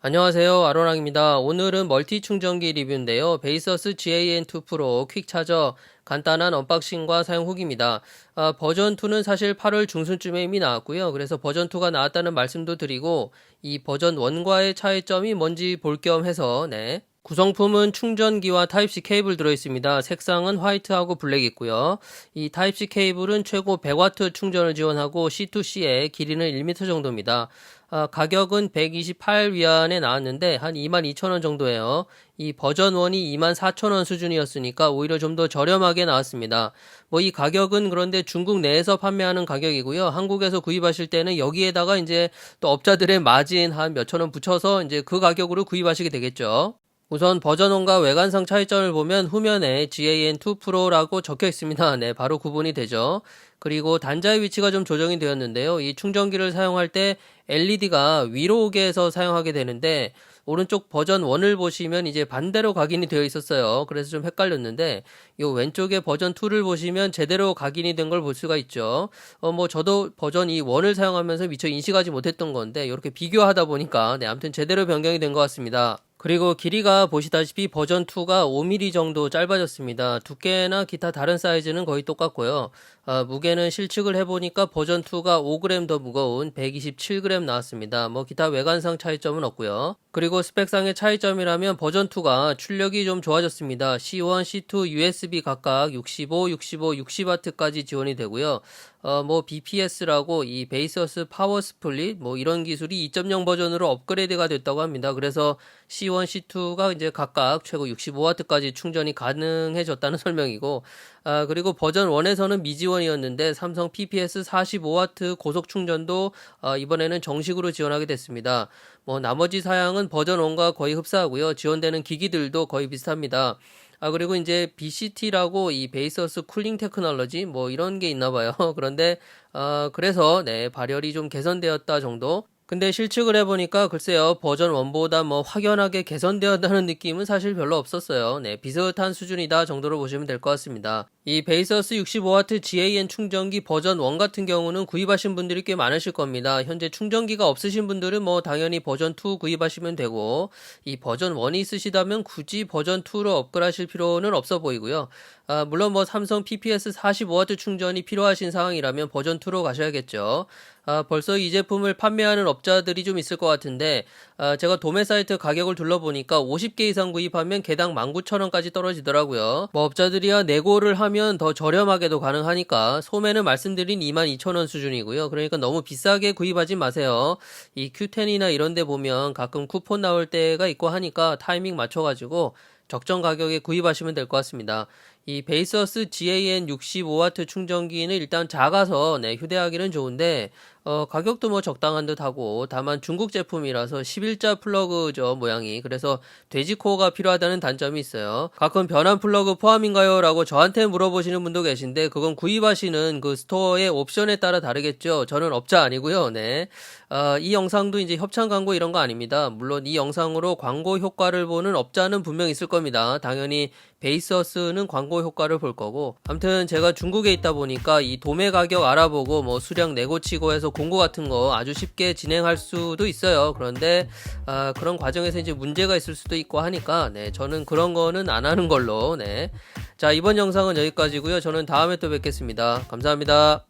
안녕하세요. 아로랑입니다. 오늘은 멀티 충전기 리뷰인데요. 베이서스 GAN2 프로 퀵 차저 간단한 언박싱과 사용 후기입니다. 아, 버전 2는 사실 8월 중순쯤에 이미 나왔고요. 그래서 버전 2가 나왔다는 말씀도 드리고 이 버전 1과의 차이점이 뭔지 볼 겸 해서 네. 구성품은 충전기와 타입C 케이블 들어있습니다. 색상은 화이트하고 블랙 있고요. 이 타입C 케이블은 최고 100W 충전을 지원하고 C2C의 길이는 1m 정도입니다. 아, 가격은 128 위안에 나왔는데 한 22,000원 정도예요. 이 버전 1이 24,000원 수준이었으니까 오히려 좀 더 저렴하게 나왔습니다. 뭐 이 가격은 그런데 중국 내에서 판매하는 가격이고요. 한국에서 구입하실 때는 여기에다가 이제 또 업자들의 마진 한 몇천 원 붙여서 이제 그 가격으로 구입하시게 되겠죠. 우선 버전원과 외관상 차이점을 보면 후면에 GAN2 프로라고 적혀 있습니다. 네, 바로 구분이 되죠. 그리고 단자의 위치가 좀 조정이 되었는데요. 이 충전기를 사용할 때 LED가 위로 오게 해서 사용하게 되는데 오른쪽 버전 1을 보시면 이제 반대로 각인이 되어 있었어요. 그래서 좀 헷갈렸는데 이 왼쪽에 버전 2를 보시면 제대로 각인이 된 걸 볼 수가 있죠. 어 뭐 저도 버전 이 1을 사용하면서 미처 인식하지 못했던 건데 이렇게 비교하다 보니까 네, 아무튼 제대로 변경이 된 것 같습니다. 그리고 길이가 보시다시피 버전 2가 5mm 정도 짧아졌습니다. 두께나 기타 다른 사이즈는 거의 똑같고요. 아, 무게는 실측을 해보니까 버전 2가 5g 더 무거운 127g 나왔습니다. 뭐 기타 외관상 차이점은 없고요. 그리고 스펙상의 차이점이라면 버전 2가 출력이 좀 좋아졌습니다. C1, C2, USB 각각 65, 65, 60W까지 지원이 되고요. 어, 뭐 BPS라고 이 베이서스 파워 스플릿 뭐 이런 기술이 2.0 버전으로 업그레이드가 됐다고 합니다. 그래서 C1, C2가 이제 각각 최고 65W까지 충전이 가능해졌다는 설명이고 아, 그리고 버전 1에서는 미지원이었는데 삼성 PPS 45W 고속 충전도 아, 이번에는 정식으로 지원하게 됐습니다. 뭐 나머지 사양은 버전 1과 거의 흡사하고요. 지원되는 기기들도 거의 비슷합니다. 아, 그리고 이제 BCT라고 이 베이서스 쿨링 테크놀로지 뭐 이런 게 있나 봐요. 그런데, 어, 그래서, 네, 발열이 좀 개선되었다 정도. 근데 실측을 해보니까 글쎄요 버전 1보다 뭐 확연하게 개선되었다는 느낌은 사실 별로 없었어요. 네 비슷한 수준이다 정도로 보시면 될 것 같습니다. 이 베이서스 65W GAN 충전기 버전 1 같은 경우는 구입하신 분들이 꽤 많으실 겁니다. 현재 충전기가 없으신 분들은 뭐 당연히 버전 2 구입하시면 되고 이 버전 1이 있으시다면 굳이 버전 2로 업그레이드하실 필요는 없어 보이고요. 아, 물론 뭐 삼성 PPS 45W 충전이 필요하신 상황이라면 버전 2로 가셔야겠죠. 아, 벌써 이 제품을 판매하는 업자들이 좀 있을 것 같은데 아, 제가 도매 사이트 가격을 둘러보니까 50개 이상 구입하면 개당 19,000원까지 떨어지더라고요. 뭐 업자들이야 내고를 하면 더 저렴하게도 가능하니까 소매는 말씀드린 22,000원 수준이고요. 그러니까 너무 비싸게 구입하지 마세요. 이 Q10이나 이런 데 보면 가끔 쿠폰 나올 때가 있고 하니까 타이밍 맞춰가지고 적정 가격에 구입하시면 될 것 같습니다. 이 베이서스 GAN 65W 충전기는 일단 작아서 네, 휴대하기는 좋은데 어, 가격도 뭐 적당한 듯 하고 다만 중국 제품이라서 11자 플러그죠 모양이 그래서 돼지코어가 필요하다는 단점이 있어요 가끔 변환 플러그 포함인가요? 라고 저한테 물어보시는 분도 계신데 그건 구입하시는 그 스토어의 옵션에 따라 다르겠죠 저는 업자 아니고요 네. 어, 이 영상도 이제 협찬 광고 이런 거 아닙니다 물론 이 영상으로 광고 효과를 보는 업자는 분명 있을 겁니다. 당연히 베이서스는 광고 효과를 볼 거고. 아무튼 제가 중국에 있다 보니까 이 도매 가격 알아보고 뭐 수량 내고 치고 해서 공고 같은 거 아주 쉽게 진행할 수도 있어요. 그런데 아, 그런 과정에서 이제 문제가 있을 수도 있고 하니까 네 저는 그런 거는 안 하는 걸로 네 자 이번 영상은 여기까지고요. 저는 다음에 또 뵙겠습니다. 감사합니다